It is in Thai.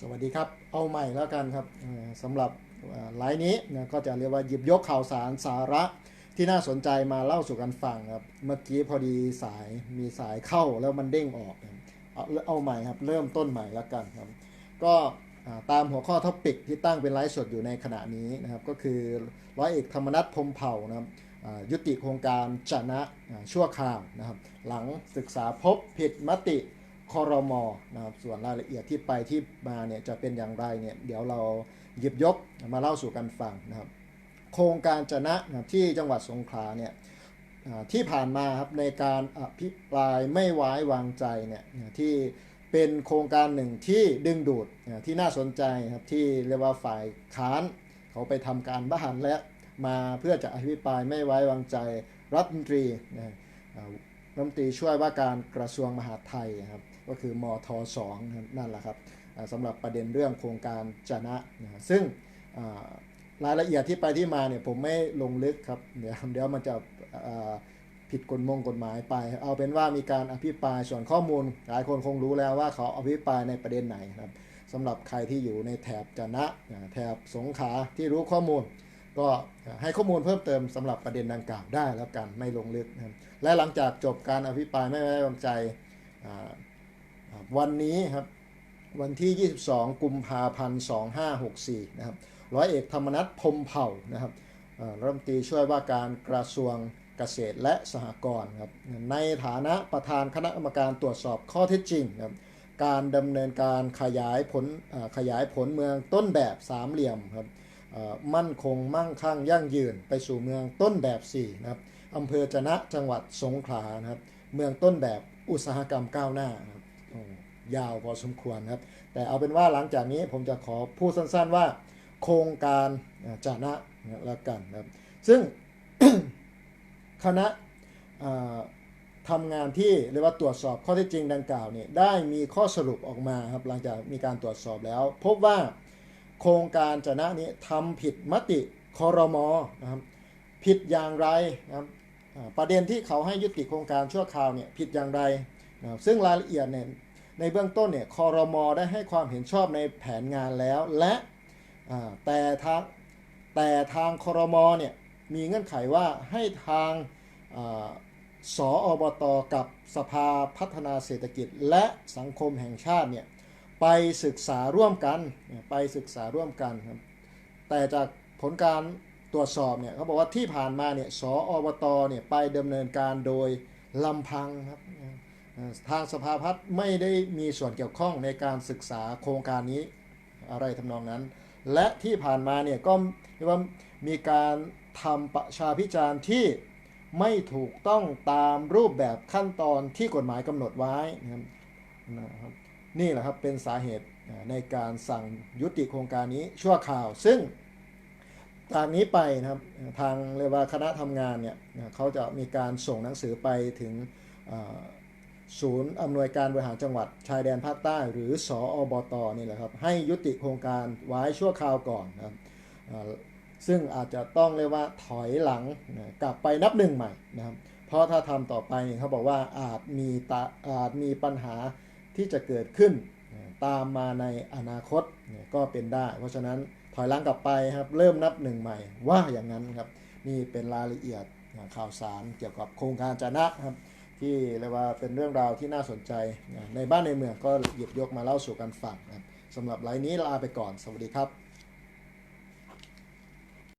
สวัสดีครับ เอาใหม่แล้วกันครับสำหรับไลน์นี้นะก็จะเรียกว่าหยิบยกข่าวสารสาระที่น่าสนใจมาเล่าสู่กันฟังครับ เมื่อกี้พอดีสายมีสายเข้าแล้วมันเด้งออกเอาเอาใหม่ครับ เริ่มต้นใหม่แล้วกันครับ ก็ตามหัวข้อท็อปิกที่ตั้งเป็นไลฟ์สดอยู่ในขณะนี้นะครับ ก็คือร้อยเอกธรรมนัฐพมเผ่านะครับยุติโครงการจนะชั่วคราวนะครับ หลังศึกษาพบผิดมติ คอรมอนะครับส่วนรายละเอียดที่ไปที่มาเนี่ยจะเป็นอย่างไรเนี่ยเดี๋ยวเราหยิบยกมาเล่าสู่กันฟังนะครับ โครงการจนะนะที่จังหวัดสงขลาเนี่ยที่ผ่านมาครับในการอภิปรายไม่ไว้วางใจเนี่ยที่เป็นโครงการหนึ่งที่ดึงดูดที่น่าสนใจครับที่เรียกว่าฝ่ายค้านเขาไปทำการบ้านและมาเพื่อจะอภิปรายไม่ไว้วางใจรัฐมนตรีนะอ่ารัฐมนตรีช่วยว่าการกระทรวงมหาดไทยครับ ก็คือมทสองนั่นแหละครับสำหรับประเด็นเรื่องโครงการจนะนะซึ่งรายละเอียดที่ไปที่มาเนี่ยผมไม่ลงลึกครับเดี๋ยวเดี๋ยวมันจะผิดกฎมงกฎหมายไป เอาเป็นว่ามีการอภิปรายส่วนข้อมูล หลายคนคงรู้แล้วว่าเขาอภิปรายในประเด็นไหนครับสำหรับใครที่อยู่ในแถบจนะแถบสงขาที่รู้ข้อมูล ก็ให้ข้อมูลเพิ่มเติมสำหรับประเด็นดังกล่าวได้แล้วกันไม่ลงลึกนะครับและหลังจากจบการอภิปรายไม่ไว้วางใจ วันนี้ครับวันที่ 22 กุมภาพันธ์ 2564 นะครับ ร้อยเอกธรรมนัฐพมเผ่านะครับรัฐมนตรีช่วยว่าการกระทรวงเกษตรและสหกรณ์ครับ ในฐานะประธานคณะกรรมการตรวจสอบข้อเท็จจริงครับ การดำเนินการขยายผลขยายผลเมืองต้นแบบสามเหลี่ยมครับมั่นคงมั่งคั่งยั่งยืนไปสู่เมืองต้นแบบ4นะครับอำเภอจะนะจังหวัดสงขลานะครับ เมืองต้นแบบอุตสาหกรรมก้าวหน้านะครับ ยาวพอสมควรครับ แต่เอาเป็นว่าหลังจากนี้ผมจะขอพูดสั้นๆว่า โครงการจะนะนะแล้วกันครับ ซึ่งคณะทำงานที่เรียกว่าตรวจสอบข้อเท็จจริงดังกล่าวเนี่ยได้มีข้อสรุปออกมาครับหลังจากมีการตรวจสอบแล้ว พบว่าโครงการจะนะนี้ทำผิดมติคอรมอนะครับผิดอย่างไรนะครับประเด็นที่เขาให้ยุติโครงการชั่วคราวเนี่ยผิดอย่างไร นะครับซึ่งรายละเอียดเนี่ยในเบื้องต้นเนี่ยคอรมอได้ให้ความเห็นชอบในแผนงานแล้ว และแต่ทางแต่ทางคอรมอเนี่ยมีเงื่อนไขว่าให้ทางอสออบตกับสภาพัฒนาเศรษฐกิจ และสังคมแห่งชาติเนี่ยไปศึกษาร่วมกันไปศึกษาร่วมกันครับแต่จากผลการตรวจสอบเนี่ยเขาบอกว่าที่ผ่านมาเนี่ยสออบตเนี่ยไปดำเนินการโดยลำพังครับ ทางสภาพัฒน์ไม่ได้มีส่วนเกี่ยวข้องในการศึกษาโครงการนี้อะไรทำนองนั้น และที่ผ่านมาเนี่ยก็เรียกว่ามีการทำประชาพิจารณ์ที่ไม่ถูกต้องตามรูปแบบขั้นตอนที่กฎหมายกำหนดไว้นะครับนี่แหละครับเป็นสาเหตุในการสั่งยุติโครงการนี้ชั่วคราว ซึ่งจากนี้ไปนะครับทางเรียกว่าคณะทำงานเนี่ยเขาจะมีการส่งหนังสือไปถึง ศูนย์อำนวยการบริหารจังหวัดชายแดนภาคใต้หรือสออบตนี่แหละครับให้ยุติโครงการไว้ชั่วคราวก่อนนะครับซึ่งอาจจะต้องเรียกว่าถอยหลังนะกลับไปนับหนึ่งใหม่นะครับเพราะถ้าทำต่อไปเนี่ยเขาบอกว่าอาจมีตาอาจมีปัญหาที่จะเกิดขึ้นตามมาในอนาคตก็เป็นได้ เพราะฉะนั้นถอยหลังกลับไปครับเริ่มนับหนึ่งใหม่ว่าอย่างนั้นครับนี่เป็นรายละเอียดข่าวสารเกี่ยวกับโครงการจนะครับ ที่เรียกว่าเป็นเรื่องราวที่น่าสนใจในบ้านในเมืองก็หยิบยกมาเล่าสู่กันฟังสำหรับไลน์นี้ลาไปก่อน สวัสดีครับ